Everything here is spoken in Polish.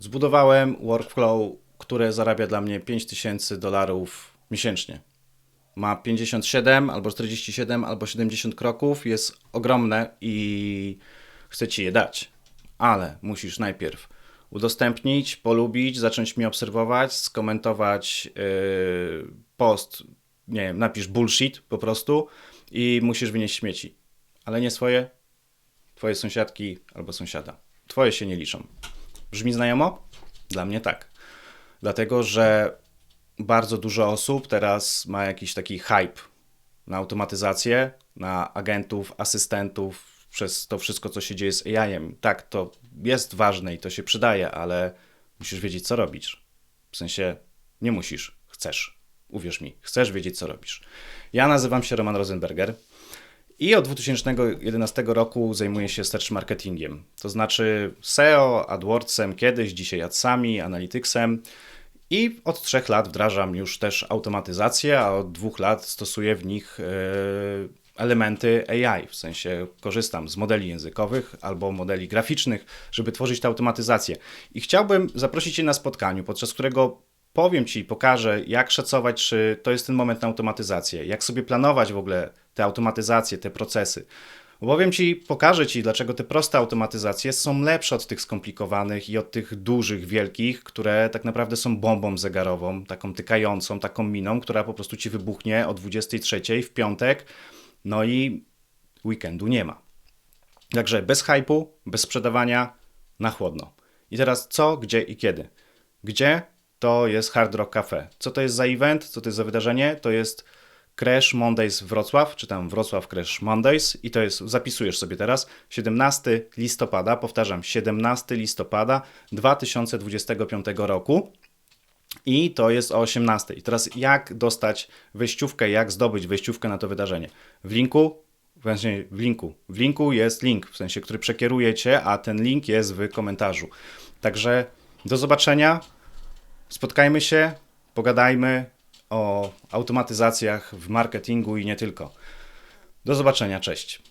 Zbudowałem workflow, które zarabia dla mnie 5000 dolarów miesięcznie. Ma 57 albo 47 albo 70 kroków, jest ogromne i chcę ci je dać. Ale musisz najpierw udostępnić, polubić, zacząć mnie obserwować, skomentować yy, post, nie wiem, napisz bullshit po prostu i musisz wynieść śmieci. Ale nie swoje, twoje sąsiadki albo sąsiada. Twoje się nie liczą. Brzmi znajomo? Dla mnie tak. Dlatego, że bardzo dużo osób teraz ma jakiś taki hype na automatyzację, na agentów, asystentów, przez to wszystko, co się dzieje z AI-em. Tak, to jest ważne i to się przydaje, ale musisz wiedzieć, co robisz. W sensie nie musisz, chcesz. Uwierz mi, chcesz wiedzieć, co robisz. Ja nazywam się Roman Rosenberger. I od 2011 roku zajmuję się search marketingiem, to znaczy SEO, AdWordsem kiedyś, dzisiaj AdSami, Analyticsem. I od trzech lat wdrażam już też automatyzację, a od dwóch lat stosuję w nich e, elementy AI, w sensie korzystam z modeli językowych albo modeli graficznych, żeby tworzyć tę automatyzację. I chciałbym zaprosić Cię na spotkaniu, podczas którego powiem Ci pokażę, jak szacować, czy to jest ten moment na automatyzację, jak sobie planować w ogóle te automatyzacje, te procesy. Powiem Ci, pokażę Ci, dlaczego te proste automatyzacje są lepsze od tych skomplikowanych i od tych dużych, wielkich, które tak naprawdę są bombą zegarową, taką tykającą, taką miną, która po prostu Ci wybuchnie o 23 w piątek, no i weekendu nie ma. Także bez hypu, bez sprzedawania, na chłodno. I teraz co, gdzie i kiedy? Gdzie? To jest Hard Rock Cafe. Co to jest za event? Co to jest za wydarzenie? To jest Crash Mondays Wrocław, czy tam Wrocław Crash Mondays i to jest, zapisujesz sobie teraz, 17 listopada, powtarzam, 17 listopada 2025 roku. I to jest o 18. I teraz jak dostać wejściówkę, jak zdobyć wejściówkę na to wydarzenie? W linku, w sensie w linku, w linku jest link, w sensie, który przekierujecie, a ten link jest w komentarzu. Także do zobaczenia, spotkajmy się, pogadajmy o automatyzacjach w marketingu i nie tylko. Do zobaczenia, cześć.